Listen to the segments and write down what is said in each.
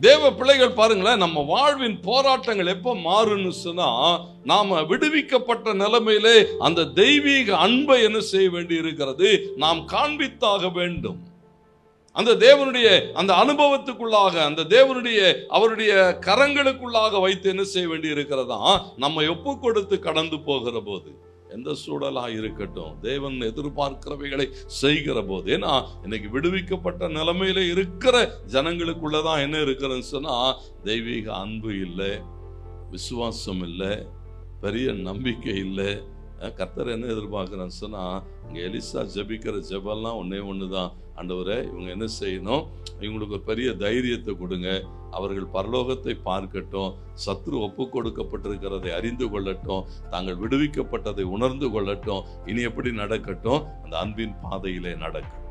தேவ பிள்ளைகள் பாருங்களேன் நம்ம வாழ்வின் போராட்டங்கள் எப்ப மாறும்னு சொன்னா நாம விடுவிக்கப்பட்ட நிலைமையிலே அந்த தெய்வீக அன்பை என்ன செய்ய வேண்டி இருக்கிறது நாம் காண்பித்தாக வேண்டும். அந்த தேவனுடைய அந்த அனுபவத்துக்குள்ளாக அந்த தேவனுடைய அவருடைய கரங்களுக்குள்ளாக வைத்து என்ன செய்ய வேண்டி இருக்கிறதா நம்ம ஒப்பு கொடுத்து கடந்து போகிற போது எந்த சூழலாக இருக்கட்டும் தேவன் எதிர்பார்க்கிறவைகளை செய்கிற போது ஏன்னா இன்னைக்கு விடுவிக்கப்பட்ட நிலைமையில இருக்கிற ஜனங்களுக்குள்ளதான் என்ன இருக்கிறேன்னு சொன்னா தெய்வீக அன்பு இல்லை விசுவாசம் இல்லை பெரிய நம்பிக்கை இல்லை கர்த்தர் என்ன எதிர்பார்க்குறேன்னு சொன்னால் இங்கே எலிசா ஜெபிக்கிற ஜபெல்லாம் ஒன்றே ஒன்று தான் ஆண்டவரை இவங்க என்ன செய்யணும்? இவங்களுக்கு ஒரு பெரிய தைரியத்தை கொடுங்க. அவர்கள் பரலோகத்தை பார்க்கட்டும். சத்ரு ஒப்பு கொடுக்கப்பட்டிருக்கிறதை அறிந்து கொள்ளட்டும். தாங்கள் விடுவிக்கப்பட்டதை உணர்ந்து கொள்ளட்டும். இனி எப்படி நடக்கட்டும்? அந்த அன்பின் பாதையிலே நடக்கட்டும்.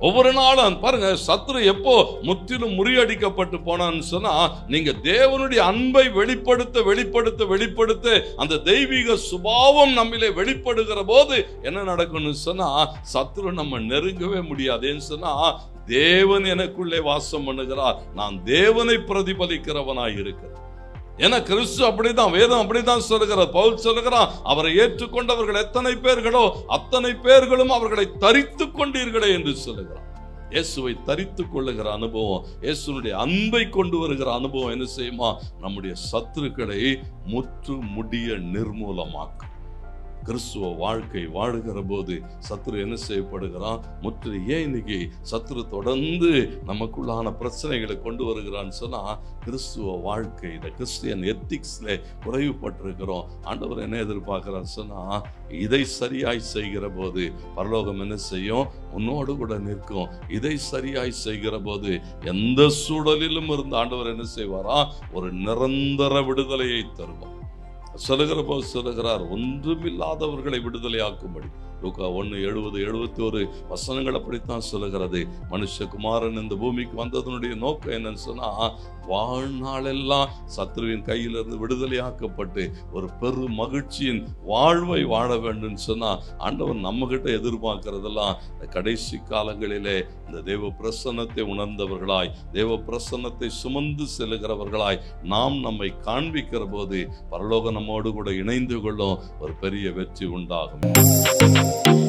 ஒவ்வொரு நாளும் பாருங்க சத்ரு எப்போ முற்றிலும் முறியடிக்கப்பட்டு போனான்னு சொன்னா நீங்க தேவனுடைய அன்பை வெளிப்படுத்த வெளிப்படுத்த வெளிப்படுத்த அந்த தெய்வீக சுபாவம் நம்மிலே வெளிப்படுகிற போது என்ன நடக்கும்னு சொன்னா சத்ரு நம்ம நெருங்கவே முடியாதுன்னு சொன்னா தேவன் எனக்குள்ளே வாசம் பண்ணுகிறார். நான் தேவனை பிரதிபலிக்கிறவனாய் இருக்கிறேன். ஏன்னா கிறிஸ்து அப்படிதான் வேதம் அப்படிதான் சொல்லுகிறார். பவுல் சொல்லுகிறான் அவரை ஏற்றுக்கொண்டவர்கள் எத்தனை பேர்களோ அத்தனை பேர்களும் அவர்களை தரித்து கொண்டீர்களே என்று சொல்லுகிறான். இயேசுவை தரித்து கொள்ளுகிற அனுபவம் இயேசுனுடைய அன்பை கொண்டு வருகிற அனுபவம் என்ன செய்யுமா? நம்முடைய சத்துருக்களை முற்று முடிய நிர்மூலமாக்கும். கிறிஸ்துவ வாழ்க்கை வாழுகிற போது சத்ரு என்ன செய்யப்படுகிறான்? முற்று ஏன் இன்னைக்கு சத்ரு தொடர்ந்து நமக்குள்ளான பிரச்சனைகளை கொண்டு வருகிறான்னு சொன்னால் கிறிஸ்துவ வாழ்க்கை இந்த கிறிஸ்டியன் எத்திக்ஸ்ல குறைவுபட்டிருக்கிறோம். ஆண்டவர் என்ன எதிர்பார்க்குறான்னு சொன்னால் இதை சரியாய் செய்கிற போது பரலோகம் என்ன செய்யும்? உன்னோடு கூட நிற்கும். இதை சரியாய் செய்கிற போது எந்த சூழலிலும் இருந்து ஆண்டவர் என்ன செய்வாரா? ஒரு நிரந்தர விடுதலையை தருவார். சொல்லுகிற போது சொல்லுகிறார் ஒன்றுமில்லாதவர்களை விடுதலையாக்கும்படி. லூக்கா ஒன்று எழுபது எழுபத்தி ஒரு வசனங்கள் அப்படித்தான் சொல்லுகிறது. மனுஷகுமாரன் இந்த பூமிக்கு வந்ததனுடைய நோக்கம் என்னன்னு சொன்னால் வாழ்நாளெல்லாம் சத்ருவின் கையிலிருந்து விடுதலையாக்கப்பட்டு ஒரு பெரு மகிழ்ச்சியின் வாழ்வை வாழ வேண்டும் சொன்னால் ஆண்டவன் நம்மகிட்ட எதிர்பார்க்கிறதெல்லாம் இந்த கடைசி காலங்களிலே இந்த தேவ பிரசன்னத்தை உணர்ந்தவர்களாய் தேவ பிரசன்னத்தை சுமந்து செல்கிறவர்களாய் நாம் நம்மை காண்பிக்கிற போது பரலோகம் நம்மோடு கூட இணைந்து கொள்ளும் ஒரு பெரிய வெற்றி உண்டாகும். Thank you.